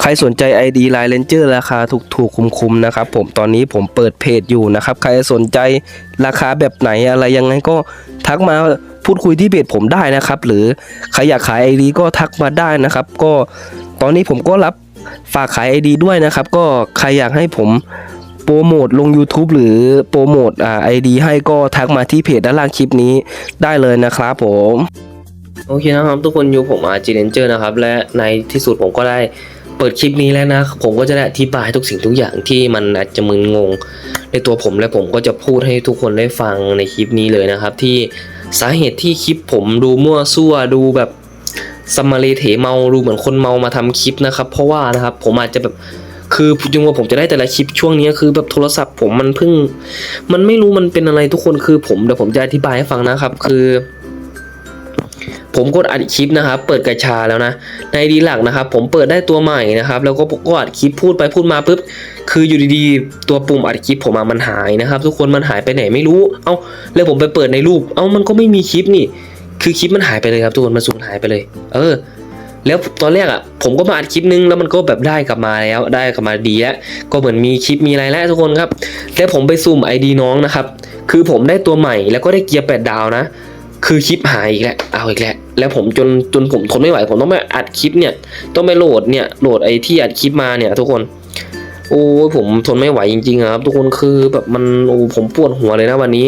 ใครสนใจ ID Line Ranger ราคาถูกถูกๆ คุ้มๆ นะครับผมตอนนี้ผมเปิดเพจอยู่นะครับ ใครสนใจราคาแบบไหนอะไรยังไงก็ทักมาพูดคุยที่เพจผมได้นะครับ หรือใครอยากขาย ID ก็ทักมาได้นะครับ ก็ตอนนี้ผมก็รับฝากขาย ID ด้วยนะครับ ก็ใครอยากให้ผมโปรโมทลง YouTube หรือโปรโมทอ่า ID ให้ก็ทักมาที่เพจด้านล่างคลิปนี้ได้เลยนะครับผม โอเคนะครับทุกคนอยู่ผมอาจีเรนเจอร์นะครับ และในที่สุดผมก็ได้ เปิดคลิปนี้แล้วนะ ผมก็จะได้อธิบายทุกสิ่งทุกอย่างที่มันอาจจะมึนงง ในตัวผมและผมก็จะพูดให้ทุกคนได้ฟังในคลิปนี้เลยนะครับ ที่สาเหตุที่คลิปผมดูมั่วซั่วดูแบบสมาเลเถเมาดูเหมือนคนเมามาทำคลิปนะครับ เพราะว่านะครับผมอาจจะแบบคือจริงว่าผมจะได้แต่ละคลิปช่วงนี้คือแบบโทรศัพท์ผมมันเพิ่ง มันไม่รู้มันเป็นอะไรทุกคนคือผมเดี๋ยวผมจะอธิบายให้ฟังนะครับ คือ ผมกดอัดคลิปนะครับ เปิดกระชาแล้วนะ ในดีหลักนะครับ ผมเปิดได้ตัวใหม่นะครับ แล้วก็ก็อัดคลิปพูดไปพูดมาปุ๊บ คืออยู่ดีๆ ตัวปุ่มอัดคลิปผมมามันหายนะครับ ทุกคนมันหายไปไหนไม่รู้ เอ้าแล้วผมไปเปิดในรูป เอ้ามันก็ไม่มีคลิปนี่ คือคลิปมันหายไปเลยครับ ทุกคนมันสูญหายไปเลย เออแล้วตอนแรกอะผมก็มาอัดคลิปนึงแล้วมันก็แบบได้กลับมาแล้วได้กลับมาดีแล้วก็เหมือนมีคลิปมีอะไรแล้วทุกคนครับแล้วผมไปซูม ID น้องนะครับ คือผมได้ตัวใหม่แล้วก็ได้เกียร์แปดดาวนะ คือคลิปหายอีกแล้วเอาอีกแล้ว แล้วผมจนจนผมทนไม่ไหวผมต้องไปอัดคลิปเนี่ย ต้องไปโหลดเนี่ยโหลดไอ้ที่อัดคลิปมาเนี่ย ทุกคน โอ้ผมทนไม่ไหวจริงๆครับ ทุกคนคือแบบมันโอ้ผมปวดหัวเลยนะวันนี้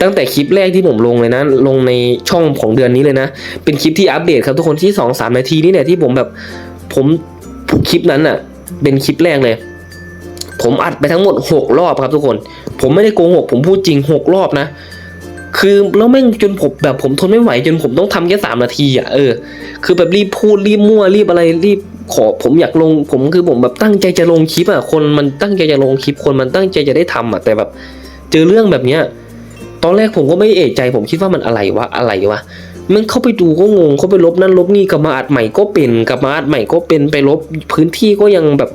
ตั้งแต่คลิปแรกที่ผมลงเลยนะ ลงในช่องของเดือนนี้เลยนะ เป็นคลิปที่อัปเดตครับทุกคนที่สองสามนาทีนี่เนี่ยที่ผมแบบผมคลิปนั้นอะ เป็นคลิปแรกเลย ผมอัดไปทั้งหมดหกรอบครับทุกคน ผมไม่ได้โกหกผมพูดจริงหกรอบนะ คือแล้วแม่งจนผมแบบผมทนไม่ไหวจนผมต้องทำแค่สามนาทีอะเออคือแบบรีบพูดรีบมั่วรีบอะไรรีบขอผมอยากลงผมคือผมแบบตั้งใจจะลงคลิปอะคนมันตั้งใจจะลงคลิปคนมันตั้งใจจะได้ทำอะแต่แบบ เจอเรื่องแบบเนี้ยตอนแรกผมก็ไม่เอะใจ ผมคิดว่ามันอะไรวะอะไรวะมันเข้าไปดูก็งงเข้าไปลบนั่นลบนี่กลับมาอัดใหม่ก็เป็นกลับมาอัดใหม่ก็เป็นไปลบพื้นที่ก็ยังแบบ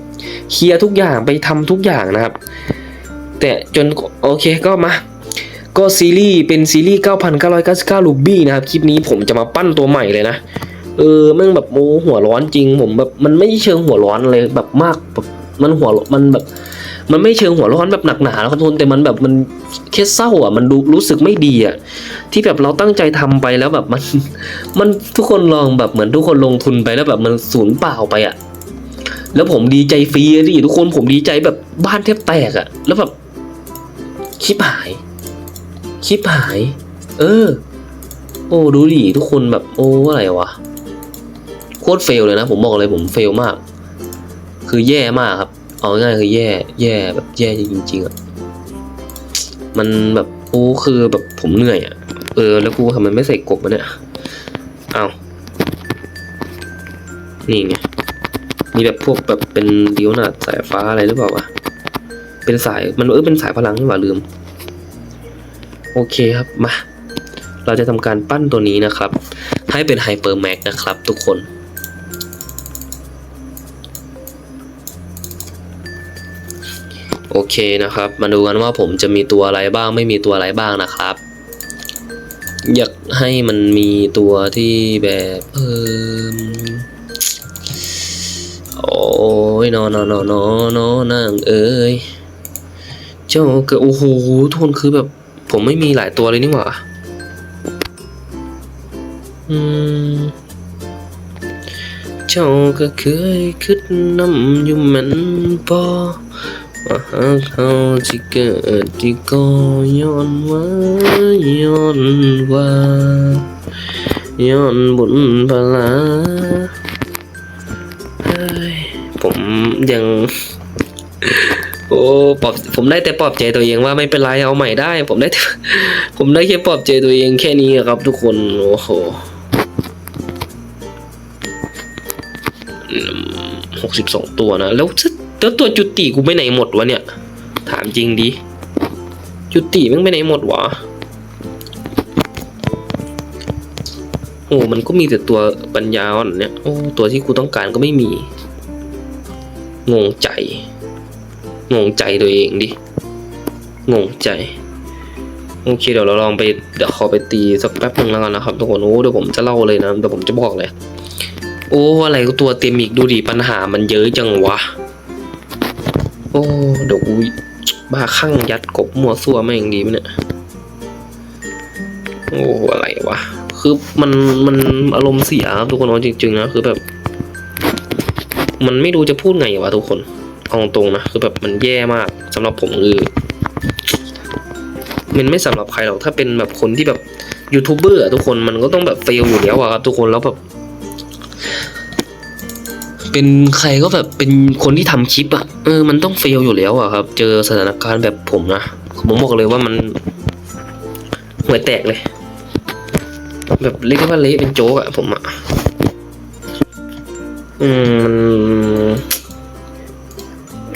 เคลียร์ทุกอย่างไปทำทุกอย่างนะครับ แต่จนโอเคก็มา ก็ซีรีส์เป็นซีรีส์ 9,999ลูบี้นะครับ คลิปนี้ผมจะมาปั้นตัวใหม่เลยนะ เออแม่งแบบโมหัวร้อนจริง ผมแบบมันไม่เชิงหัวร้อนเลยแบบมากแบบมันหัวมันแบบ มันไม่เชิงหัวร้อนแบบหนักหนาแล้วครับทุกคนแต่มันแบบมันแค่เศร้าอะ มันดูรู้สึกไม่ดีอะที่แบบเราตั้งใจทำไปแล้วแบบมัน มันทุกคนลองแบบเหมือนทุกคนลงทุนไปแล้วแบบมันสูญเปล่าไปอะแล้วผมดีใจฟรีดิทุกคนผมดีใจแบบบ้านแทบแตกอะ แล้วแบบชิบหาย ชิบหาย เออ โอ้ดูดิทุกคนแบบโอ้อะไรวะโคตรเฟลเลยนะ ผมบอกเลยผมเฟลมาก คือแย่มากครับ เอาง่ายคือแย่ แย่แบบแย่จริงๆอะมันแบบโอ้คือแบบผมเหนื่อยอะเออแล้วกูทำไมไม่ใส่กบมาเนี่ยเอานี่ไงมีแบบพวกแบบเป็นดิวนาดสายฟ้าอะไรหรือเปล่าวะเป็นสายมันเออเป็นสายพลังนี่หว่าลืม โอเคครับมาเราจะทำการปั้นตัวนี้นะครับ ให้เป็นไฮเปอร์แม็กนะครับทุกคนโอเคนะครับ มาดูกันว่าผมจะมีตัวอะไรบ้างไม่มีตัวอะไรบ้างนะครับ อยากให้มันมีตัวที่แบบเออโอ้ยนอนนอนนอนนอนนางเอ้ยเจ้าเกิดโอ้โหทุกคนคือแบบ ผมไม่มีหลายตัวเลยนี่หว่า อืม เจ้าก็เคยคิดนำอยู่แมันบ่ว่าหากเขาที่เกิดที่ก็ย้อนว่าย้อนว่าย้อนบุญพลาผมยัง โอ้ปลอบผมได้แต่ปลอบใจตัวเองว่าไม่เป็นไรเอาใหม่ได้ ผมได้ผมได้แค่ปลอบใจตัวเองแค่นี้ครับทุกคนโอ้โหหกสิบสองตัวนะ แล้วแล้วตัวจุติกูไปไหนหมดวะเนี่ย ถามจริงดิ จุติมันไปไหนหมดวะโอ้มันก็มีแต่ตัวปัญญาอ่อนเนี่ยโอ้ตัวที่กูต้องการก็ไม่มี งงใจ งงใจตัวเองดิ งงใจ โอเคเดี๋ยวเราลองไปเดี๋ยวขอไปตีสักแป๊บนึงแล้วกันนะครับทุกคนโอ้เดี๋ยวผมจะเล่าเลยนะเดี๋ยวผมจะบอกเลย โอ้อะไรตัวเต็มอีกดูดิปัญหามันเยอะจังวะ โอ้เดี๋ยวกูบ้าข้างยัดกบมัวซั่วแม่งดีไหมเนี่ยโอ้อะไรวะคือมันมันอารมณ์เสียครับทุกคนจริงๆนะคือแบบ มันไม่รู้จะพูดไงวะทุกคน เอาตรงนะคือแบบมันแย่มากสำหรับผมคือมันไม่สำหรับใครหรอกถ้าเป็นแบบคนที่แบบยูทูบเบอร์อะทุกคนมันก็ต้องแบบเฟลอยู่แล้วอะครับทุกคนแล้วแบบเป็นใครก็แบบเป็นคนที่ทำคลิปอะเออมันต้องเฟลอยู่แล้วอะครับ เจอสถานการณ์แบบผมนะผมบอกเลยว่ามันหัวแตกเลย แบบเรียกว่าเละเป็นโจ๊กอะผมอะอืมมัน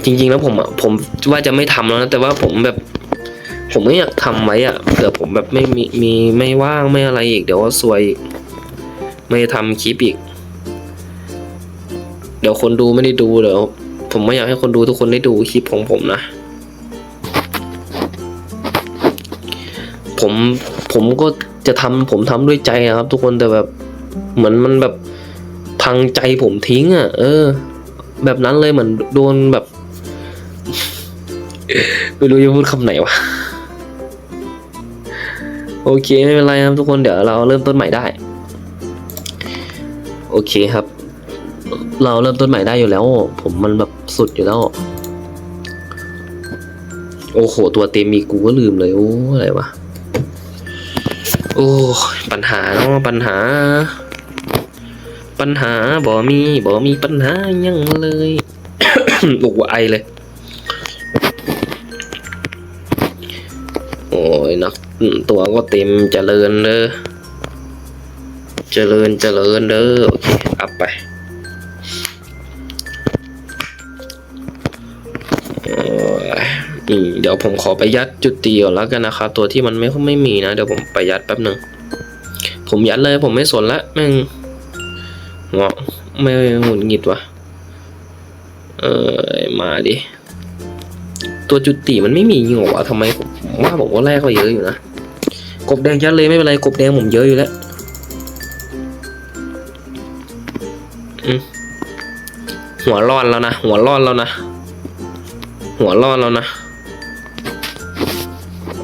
จริง ๆ แล้วผมอะผมว่าจะไม่ทำแล้วนะแต่ว่าผมแบบ ผมไม่อยากทำไว้อะเผื่อผมแบบไม่มีมีไม่ว่างไม่อะไรอีก เดี๋ยวว่าซวยอีกไม่ทำคลิปอีก เดี๋ยวคนดูไม่ได้ดูเดี๋ยวผมไม่อยากให้คนดูทุกคนได้ดูคลิปของผมนะ ผมผมก็จะทำผมทำด้วยใจนะครับ ทุกคนแต่แบบเหมือนมันแบบพังใจผมทิ้งอะ่ะ เออ แบบนั้นเลยเหมือนโดนแบบ ไม่รู้จะพูดคำไหนวะ โอเคไม่เป็นไรครับทุกคนเดี๋ยวเราเริ่มต้นใหม่ได้ โอเคครับ เราเริ่มต้นใหม่ได้อยู่แล้ว ผมมันแบบสุดอยู่แล้ว โอ้โห ตัวเต็มมีกูก็ลืมเลยโอ้อะไรวะ โอ้ปัญหาเนาะปัญหา ปัญหาบ่มีบ่มีปัญหายังเลยโอ้ไอเลย ยนักตัวก็เต็มเจริญเด้อเจริญเจริญเด้อโอเคอัพไปเดี๋ยวผมขอไปยัดจุดตีก่อนแล้วกันนะครับตัวที่มันไม่ไม่มีนะ เดี๋ยวผมไปยัดแป๊บหนึ่งผมยัดเลยผมไม่สนละแม่งหัวไม่หงุดหงิดวะเออมาดิตัวจุดตีมันไม่มีจริงหรอวะทำไมผม ว่าผมว่าแรกก็เยอะอยู่นะ กบแดงยัดเลยไม่เป็นไร กบแดงผมเยอะอยู่แล้วหัวร้อนแล้วนะ หัวร้อนแล้วนะ หัวรอดแล้วนะ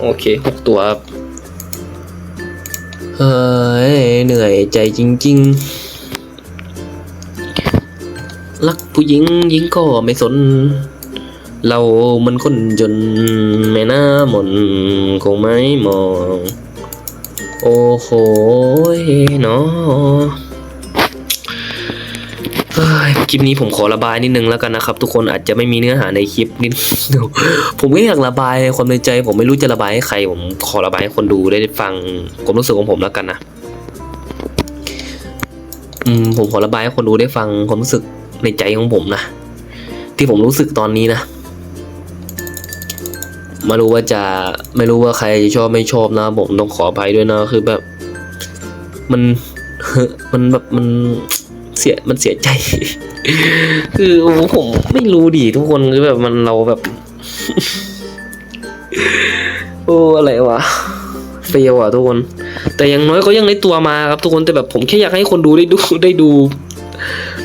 โอเคหกตัวครับเฮ้ยเหนื่อยใจจริง ๆ รักผู้หญิงหญิงก็ไม่สน เรามันคนจนแม่น้ามนคงไม่มอง โอ้โหเนาะคลิปนี้ผมขอระบายนิดนึงแล้วกันนะครับ ทุกคนอาจจะไม่มีเนื้อหาในคลิปนิดผมก็อยากระบายความในใจ ผมไม่รู้จะระบายให้ใคร ผมขอระบายให้คนดูได้ฟังความรู้สึกของผมแล้วกันนะอืมผมขอระบายให้คนดูได้ฟังความรู้สึกในใจของผมนะที่ผมรู้สึกตอนนี้นะ ไมารู้ว่าจะไม่รู้ว่าใครจะชอบไม่ชอบนะ ผมต้องขออภัยด้วยนะคือแบบ มันมันแบบมันเสียมันเสียใจ คือโอ้ผมไม่รู้ดิทุกคนคือแบบมันเราแบบ โอ้อะไรวะเฟลอะทุกคน แต่อย่างน้อยก็ยังได้ตัวมาครับทุกคนแต่แบบผมแค่อยากให้คนดูได้ดูได้ดู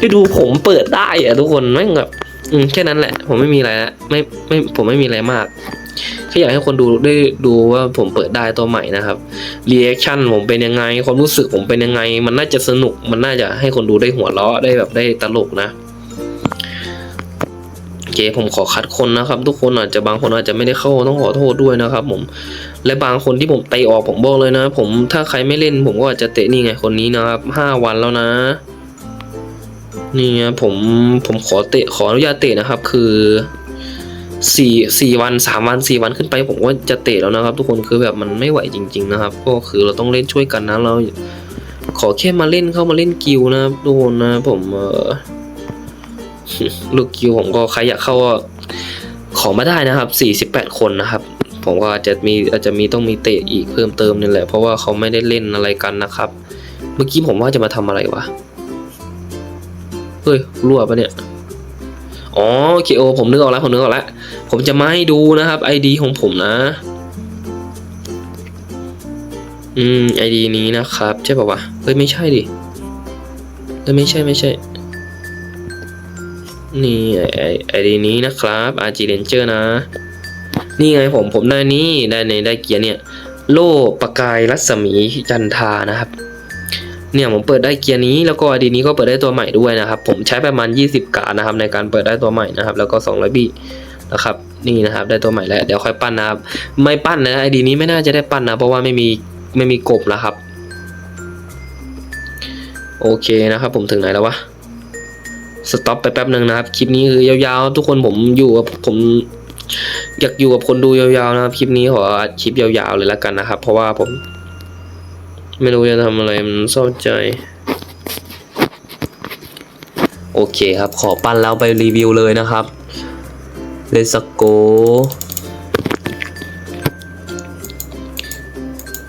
ได้ดูผมเปิดได้อะทุกคนแม่งแบบแค่นั้นแหละ ผมไม่มีอะไรละไม่ไม่ผมไม่มีอะไรมาก แค่อยากให้คนดูได้ดูว่าผมเปิดได้ตัวใหม่นะครับรีแอคชั่นผมเป็นยังไง ความรู้สึกผมเป็นยังไง มันน่าจะสนุก มันน่าจะให้คนดูได้หัวเราะได้แบบได้ตลกนะโอเคผมขอคัดคนนะครับ ทุกคนอาจจะบางคนอาจจะไม่ได้เข้าต้องขอโทษด้วยนะครับ ผม และบางคนที่ผมเตะออกผมบอกเลยนะ ผมถ้าใครไม่เล่น ผมก็อาจจะเตะนี่ไงคนนี้นะครับห้าวันแล้วนะนี่ไงผมผมขอเตะขออนุญาตเตะนะครับ คือ สี่สี่วันสามวันสี่วันขึ้นไปผมก็จะเตะแล้วนะครับ ทุกคนคือแบบมันไม่ไหวจริง ๆ นะครับ ก็คือเราต้องเล่นช่วยกันนะเราขอแค่มาเล่นเข้ามาเล่นกิวนะครับทุกคนนะผมเออลูกกิวผมก็ใครอยากเข้าก็ขอมาได้นะครับสี่สิบแปดคนนะครับ ผมก็อาจจะมีอาจจะมีต้องมีเตะอีกเพิ่มเติมนี่แหละเพราะว่าเขาไม่ได้เล่นอะไรกันนะครับ เมื่อกี้ผมว่าจะมาทำอะไรวะเฮ้ยรั่วปะเนี่ย อ๋อโอเคโอผมนึกออกแล้วผมนึกออกแล้ว ผมจะมาให้ดูนะครับไอดีของผมนะ อืมไอดีนี้นะครับ ใช่ป่าวะเฮ้ยไม่ใช่ดิเออไม่ใช่ไม่ใช่ นี่ไอไอไอดีนี้นะครับ RG Ranger นะ นี่ไงผมผมได้นี่ได้ในได้เกียร์เนี่ย โล่ประกายรัศมีจันทานะครับ เนี่ยผมเปิดได้เกียร์นี้แล้วก็อดีนี้ก็เปิดได้ตัวใหม่ด้วยนะครับ ผมใช้ประมาณ 20 การนะครับ ในการเปิดได้ตัวใหม่นะครับ แล้วก็200บีนะครับนี่นะครับ ได้ตัวใหม่แล้วเดี๋ยวค่อยปั้นนะครับ ไม่ปั้นนะไอดีนี้ไม่น่าจะได้ปั้นนะ เพราะว่าไม่มีไม่มีกบแล้วครับ โอเคนะครับ ผมถึงไหนแล้ววะสต็อปไปแป๊บหนึ่งนะครับ คลิปนี้คือยาวๆ ทุกคนผมอยู่กับผมอยากอยู่กับคนดูยาวๆนะครับ คลิปนี้ขออัดคลิปยาวๆเลยละกันนะครับ เพราะว่าผม ไม่รู้จะทำอะไรมันเศร้าใจ โอเคครับ ขอปั้นแล้วไปรีวิวเลยนะครับเลสโก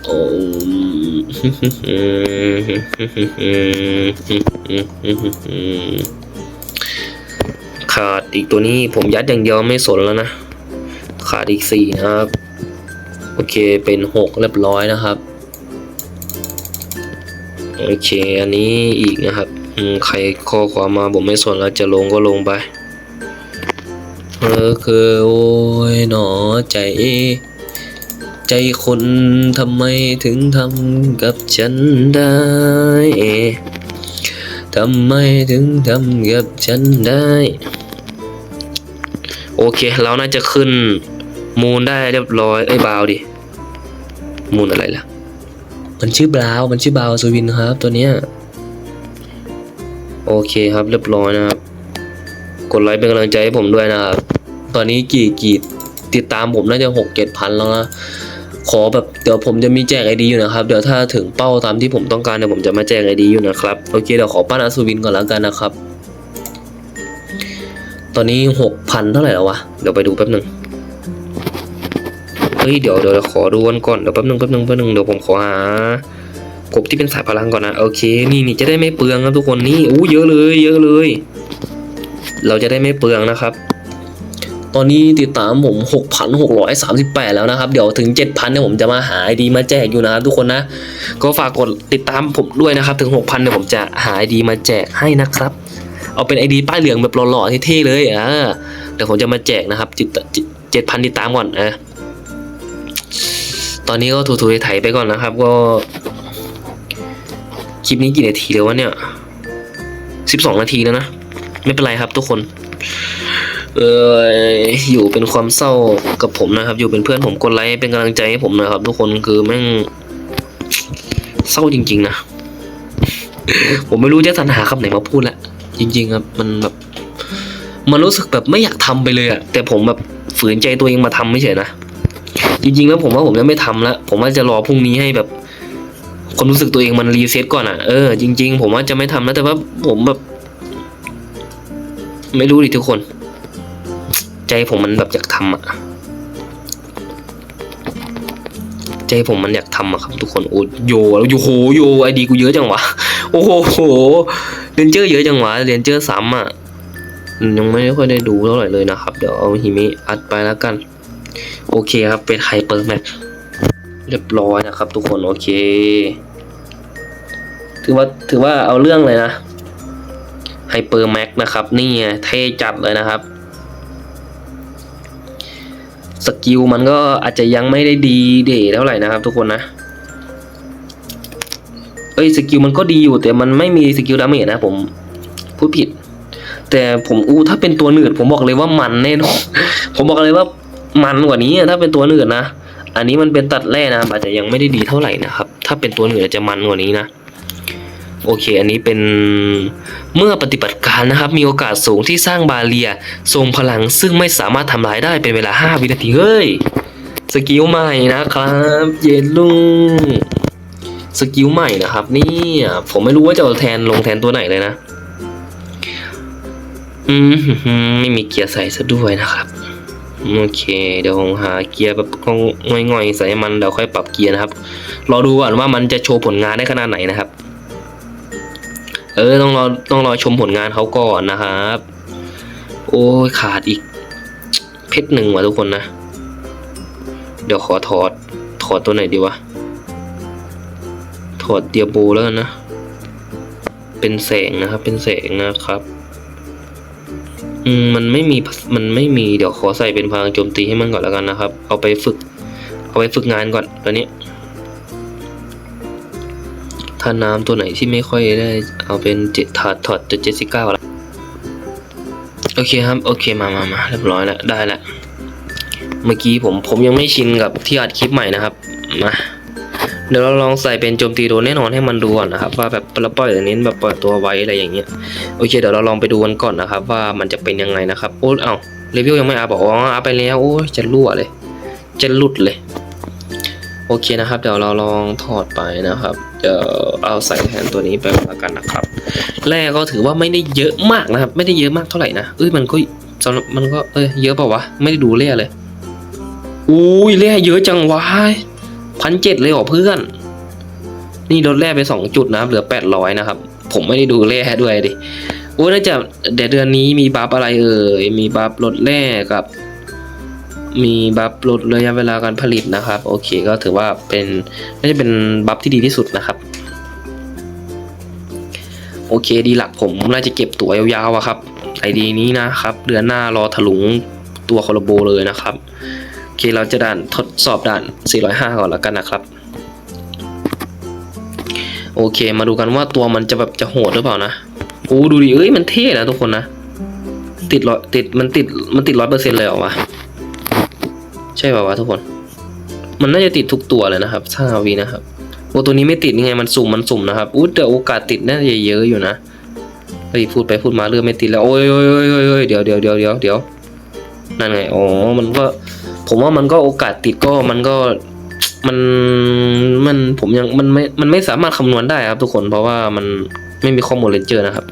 โอ้ขาดอีกตัวนี้ผมยัดอย่างเดียวไม่สนแล้วนะ ขาดอีกสี่นะครับ โอเคเป็นหกเรียบร้อยนะครับ โอเค อันนี้อีกนะครับใครข้อความมาผมไม่สนแล้วจะลงก็ลงไปเออคือโอ้ยหนอใจ ใจคนทำไมถึงทำกับฉันได้ทำไมถึงทำกับฉันได้ โอเค เราน่าจะขึ้นมูนได้เรียบร้อย เอ้ยบาวดิ มูนอะไรล่ะ มันชื่อบราว์มันชื่อบราวสวินครับ ตัวเนี้ยโอเคครับเรียบร้อยนะครับ กดไลค์เป็นกำลังใจให้ผมด้วยนะครับ ตอนนี้กี่กี่ติดตามผมน่าจะหกเจ็ดพันแล้วนะขอแบบเดี๋ยวผมจะมีแจกไอดีอยู่นะครับ เดี๋ยวถ้าถึงเป้าตามที่ผมต้องการเดี๋ยวผมจะมาแจกไอดีอยู่นะครับโอเคเดี๋ยวขอปั้นอัศวินก่อนแล้วกันนะครับ ตอนนี้หกพันเท่าไหร่แล้ววะเดี๋ยวไปดูแป๊บหนึ่ง เฮ้ยเดี๋ยวเดี๋ยวขอดูกันก่อนเดี๋ยวแป๊บนึงแป๊บนึงแป๊บนึงเดี๋ยวผมขอหากบที่เป็นสายพลังก่อนนะโอเคนี่นี่จะได้ไม่เปลืองครับทุกคนนี่อู้เยอะเลย เยอะเลย เราจะได้ไม่เปลืองนะครับ ตอนนี้ติดตามผม 6,638 แล้วนะครับ เดี๋ยวถึง 7,000เนี่ยผมจะมาหาไอดีมาแจกอยู่นะครับทุกคนนะ ก็ฝากกดติดตามผมด้วยนะครับ ถึง 6,000เนี่ยผมจะหาไอดีมาแจกให้นะครับ เอาเป็นไอดีป้ายเหลืองแบบหล่อๆเท่ๆเลยอ่าเดี๋ยวผมจะมาแจกนะครับเจ็ดพันติดตามก่อนอะ ตอนนี้ก็ถูๆไถๆไปก่อนนะครับ ก็ คลิปนี้กี่นาทีแล้ววะเนี่ย12นาทีแล้วนะ ไม่เป็นไรครับทุกคน เอออยู่เป็นความเศร้ากับผมนะครับ อยู่เป็นเพื่อนผมกดไลค์เป็นกำลังใจให้ผมนะครับ ทุกคนคือแม่งเศร้าจริง ๆ นะ ผมไม่รู้จะสรรหาคำไหนมาพูดละจริง ๆ ครับ มันแบบ มันรู้สึกแบบไม่อยากทำไปเลยอะแต่ผมแบบฝืนใจตัวเองมาทำไม่เฉยนะ จริงๆแล้วผมว่าผมจะไม่ทำละผมว่าจะรอพรุ่งนี้ให้แบบความรู้สึกตัวเองมันรีเซ็ตก่อนอะเออจริง ๆ ผมว่าจะไม่ทำแล้วแต่ว่าผมแบบ ไม่รู้ดิทุกคน ใจผมมันแบบอยากทำอะใจผมมันอยากทำอะครับทุกคนโอ้โยแล้วโยโหโยไอดีกูเยอะจังวะโอ้โหเรนเจอร์เยอะจังวะเรนเจอร์ซ้ำอะยังไม่ค่อยได้ดูเท่าไหร่เลยนะครับ เดี๋ยวเอาฮิมิอัดไปแล้วกัน โอเคครับ เป็นไฮเปอร์แม็กเรียบร้อยนะครับ ทุกคนโอเค ถือว่าถือว่าเอาเรื่องเลยนะไฮเปอร์แม็กนะครับ นี่ไงเท่จัดเลยนะครับ สกิลมันก็อาจจะยังไม่ได้ดีเดเท่าไหร่นะครับ ทุกคนนะเอ้ยสกิลมันก็ดีอยู่แต่มันไม่มีสกิลดาเมจนะผมพูดผิด แต่ผมอู้ถ้าเป็นตัวหนืดผมบอกเลยว่ามันแน่นอนผมบอกเลยว่า มันกว่านี้ถ้าเป็นตัวหนืดนะ อันนี้มันเป็นตัดแร่นะอาจจะยังไม่ได้ดีเท่าไหร่นะครับ ถ้าเป็นตัวหนืดอจะมันกว่านี้นะ โอเค อันนี้เป็นเมื่อปฏิบัติการนะครับ มีโอกาสสูงที่สร้างบาเรียทรงพลังซึ่งไม่สามารถทำลายได้เป็นเวลา 5 วินาที เฮ้ย สกิลใหม่นะครับ เย็นลุงสกิลใหม่นะครับนี่ผมไม่รู้ว่าจะเอาแทนลงแทนตัวไหนเลยนะ อืมไม่มีเกียร์ใส่ซะด้วยนะครับ โอเค เดี๋ยวผมหาเกียร์แบบง่อยๆใส่มันเดี๋ยวค่อยปรับเกียร์นะครับรอดูก่อนว่ามันจะโชว์ผลงานได้ขนาดไหนนะครับ เออต้องรอต้องรอชมผลงานเขาก่อนนะครับ โอ้ยขาดอีก เพชรหนึ่งว่ะทุกคนนะ เดี๋ยวขอถอดถอดตัวไหนดีวะถอดเดียโบแล้วนะ เป็นแสงนะครับ เป็นแสงนะครับ อืมมันไม่มีมันไม่มีเดี๋ยวขอใส่เป็นพลังโจมตีให้มันก่อนแล้วกันนะครับ เอาไปฝึก เอาไปฝึกงานก่อนตอนนี้ถ้าน้ำตัวไหนที่ไม่ค่อยได้ เอาเป็นเจ็ดถอดถอดจุดเจ็ดสิบเก้าละโอเคครับ โอเคมามามาเรียบร้อยแล้วได้แล้วเมื่อกี้ผมผมยังไม่ชินกับที่อัดคลิปใหม่นะครับมา เดี๋ยวเราลองใส่เป็นโจมตีโดนแน่นอนให้มันดูก่อนนะครับ ว่าแบบเราปล่อยอย่างนี้แบบปล่อยตัวไว้อะไรอย่างเงี้ยโอเคเดี๋ยวเราลองไปดูกันก่อนนะครับ ว่ามันจะเป็นยังไงนะครับโอ้เอ้ารีวิวยังไม่อัพบอกอ๋ออัพไปแล้วโอ้ยจะรั่วเลย จะหลุดเลยโอเคนะครับ เดี๋ยวเราลองถอดไปนะครับเดี๋ยวเอาใส่แทนตัวนี้ไปแล้วกันนะครับ แร่ก็ถือว่าไม่ได้เยอะมากนะครับ ไม่ได้เยอะมากเท่าไหร่นะเอ้ยมันก็สำหรับมันก็เอ้ยเยอะเปล่าวะไม่ได้ดูแร่เลยอุ้ยแร่เยอะจังวะ พันเจ็ดเลยเหรอเพื่อน นี่ลดแร่ไปสองจุดนะครับเหลือแปดร้อยนะครับ ผมไม่ได้ดูแร่ด้วยดิโอ้น่าจะเดี๋ยวเดือนนี้มีบัฟอะไรเอ่ยมีบัฟลดแร่กับ มีบัฟลดระยะเวลาการผลิตนะครับ โอเคก็ถือว่าเป็นน่าจะเป็นบัฟที่ดีที่สุดนะครับโอเคดีหลักผมน่าจะเก็บตัวยาวๆอะครับไอดีนี้นะครับ เดือนหน้ารอถลุงตัวคอร์โบเลยนะครับ เคเราจะด่านทดสอบด่าน 405 ก่อนแล้วกันนะครับ โอเค มาดูกันว่าตัวมันจะแบบจะโหดหรือเปล่านะโอ้ดูดิเอ้ยมันเท่นะทุกคนนะ ติดร้อยติดมันติดมันติดร้อยเปอร์เซ็นต์เลยเหรอวะ ใช่ป่าวะทุกคน มันน่าจะติดทุกตัวเลยนะครับถ้าวีนะครับโอ้ตัวนี้ไม่ติดยังไงมันสุ่มมันสุ่มนะครับอู้แต่โอกาสติดน่าจะเยอะอยู่นะเฮ้ยพูดไปพูดมาเรื่องไม่ติดแล้วโอ้ยโอ้ยโอ้ยโอ้ยโอ้ยเดี๋ยวเดี๋ยวเดี๋ยวเดี๋ยวเดี๋ยวนั่นไงอ๋อมันก็ ผมว่ามันก็โอกาสติดก็มันก็มันมันผมยังมันไม่มันไม่สามารถคำนวณได้ครับทุกคนเพราะว่ามันไม่มีข้อมูลเลนเจอร์นะครับ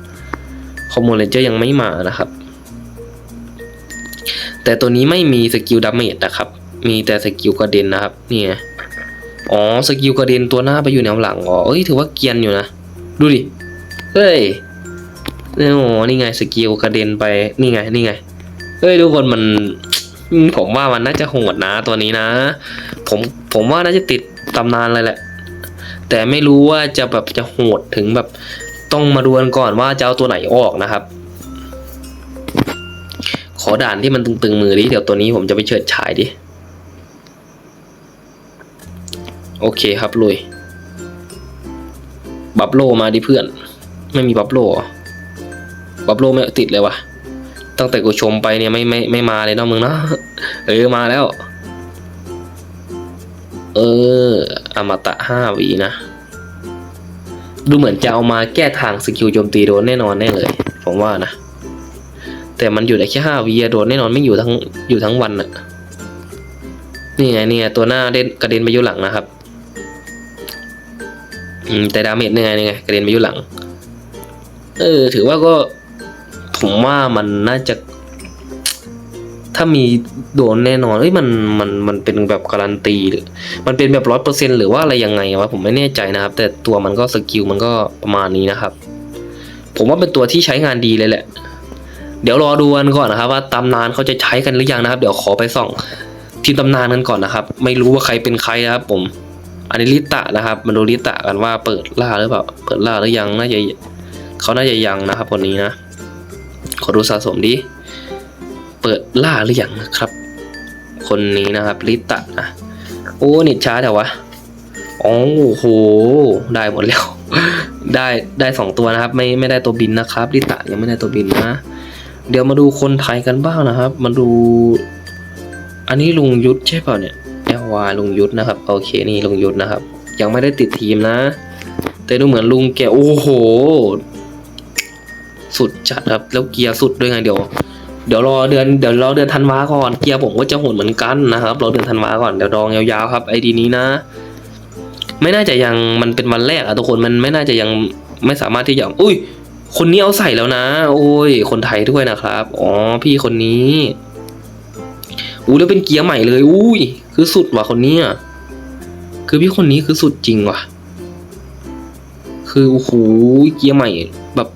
ข้อมูลเลนเจอร์ยังไม่มานะครับ แต่ตัวนี้ไม่มีสกิลดาเมจนะครับ มีแต่สกิลกระเด็นนะครับนี่ไงอ๋อสกิลกระเด็นตัวหน้าไปอยู่แนวหลังอ๋อเอ้ยถือว่าเกียนอยู่นะดูดิเฮ้ยโอ้นี่ไงสกิลกระเด็นไปนี่ไงนี่ไงเฮ้ยทุกคนมัน อืมผมว่ามันน่าจะโหดนะตัวนี้นะ ผมผมว่าน่าจะติดตำนานเลยแหละ แต่ไม่รู้ว่าจะแบบจะโหดถึงแบบ ต้องมาดูกันก่อนว่าจะเอาตัวไหนออกนะครับ ขอด่านที่มันตึงๆมือดิเดี๋ยวตัวนี้ผมจะไปเฉิดฉายดิโอเคครับลุยบับโลมาดิเพื่อน ไม่มีบับโลบับโลไม่ติดเลยวะ ตั้งแต่กูชมไปเนี่ยไม่ไม่ไม่มาเลยเนาะมึงเนาะเออมาแล้ว เอออมตะห้าวีนะดูเหมือนจะเอามาแก้ทางสกิลโจมตีโดนแน่นอนแน่เลย ผมว่านะ แต่มันอยู่ได้แค่ห้าวีอะโดนแน่นอนไม่อยู่ทั้งอยู่ทั้งวันอะนี่ไงนี่ไงตัวหน้าเด่นกระเด็นไปอยู่หลังนะครับ อืมแต่ดาเมจนี่ไงนี่ไงกระเด็นไปอยู่หลัง เออ ถือว่าก็ ผมว่ามันน่าจะ ถ้ามีโดนแน่นอนเอ้ยมันมันมันเป็นแบบการันตีหรือมันเป็นแบบร้อยเปอร์เซ็นหรือว่าอะไรยังไงวะผมไม่แน่ใจนะครับ แต่ตัวมันก็สกิลมันก็ประมาณนี้นะครับ ผมว่าเป็นตัวที่ใช้งานดีเลยแหละ เดี๋ยวรอดูกันก่อนนะครับ ว่าตำนานเขาจะใช้กันหรือยังนะครับ เดี๋ยวขอไปส่องทีมตำนานกันก่อนนะครับ ไม่รู้ว่าใครเป็นใครนะครับ ผมอันนี้ลิตะนะครับมาดูลิตะกันว่าเปิดล่าหรือเปล่า เปิดล่าหรือยังน่าจะเขาน่าจะยังนะครับคนนี้นะ ขอดูสะสมดิเปิดล่าหรือยังนะครับ คนนี้นะครับลิตะนะโอ้นิดช้าแต่วะอ๋อโอ้โห ได้หมดแล้ว ได้ได้สองตัวนะครับ ไม่ไม่ได้ตัวบินนะครับลิตะยังไม่ได้ตัวบินนะ เดี๋ยวมาดูคนไทยกันบ้างนะครับ มาดู อันนี้ลุงยุทธใช่เปล่าเนี่ยแอลวาลุงยุทธนะครับ โอเคนี่ลุงยุทธนะครับ ยังไม่ได้ติดทีมนะ แต่ดูเหมือนลุงแกโอ้โห สุดจัดครับ แล้วเกียร์สุดด้วยไงเดี๋ยว เดี๋ยวรอเดือนเดี๋ยวรอเดือนธันวาก่อนเกียร์ผมก็จะโหดเหมือนกันนะครับรอเดือนธันวาก่อนเดี๋ยวดองยาวๆครับไอดีนี้นะ ไม่น่าจะยังมันเป็นวันแรกอะทุกคนมันไม่น่าจะยังไม่สามารถที่จะอุ้ย คนนี้เอาใส่แล้วนะ โอ้ย คนไทยด้วยนะครับอ๋อพี่คนนี้อู้แล้วเป็นเกียร์ใหม่เลยอุ้ยคือสุดว่ะคนเนี้ยคือพี่คนนี้คือสุดจริงว่ะ คือโอ้โหเกียร์ใหม่แบบ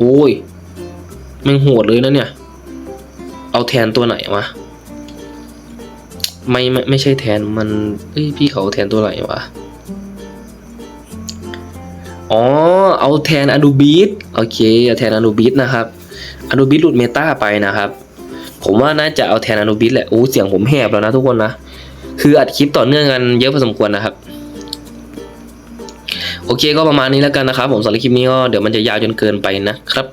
โอ้ยม่งโหดเลยนะเนี่ย เอาแทนตัวไหนวะไม่ไม่ไม่ใช่แทนมันเอ้ยพี่เขาแทนตัวไหนวะอ๋อเอาแทน Anubis โอเคเอาแทน Anubis นะครับ Anubis หลุดเมตาไปนะครับ ผมว่าน่าจะเอาแทน Anubis แหละโอ้เสียงผมแหบแล้วนะทุกคนนะคืออัดคลิปต่อเนื่องกันเยอะพอสมควรนะครับ โอเคก็ประมาณนี้แล้วกันนะครับผมสำหรับคลิปนี้ก็เดี๋ยวมันจะยาวจนเกินไปนะครับ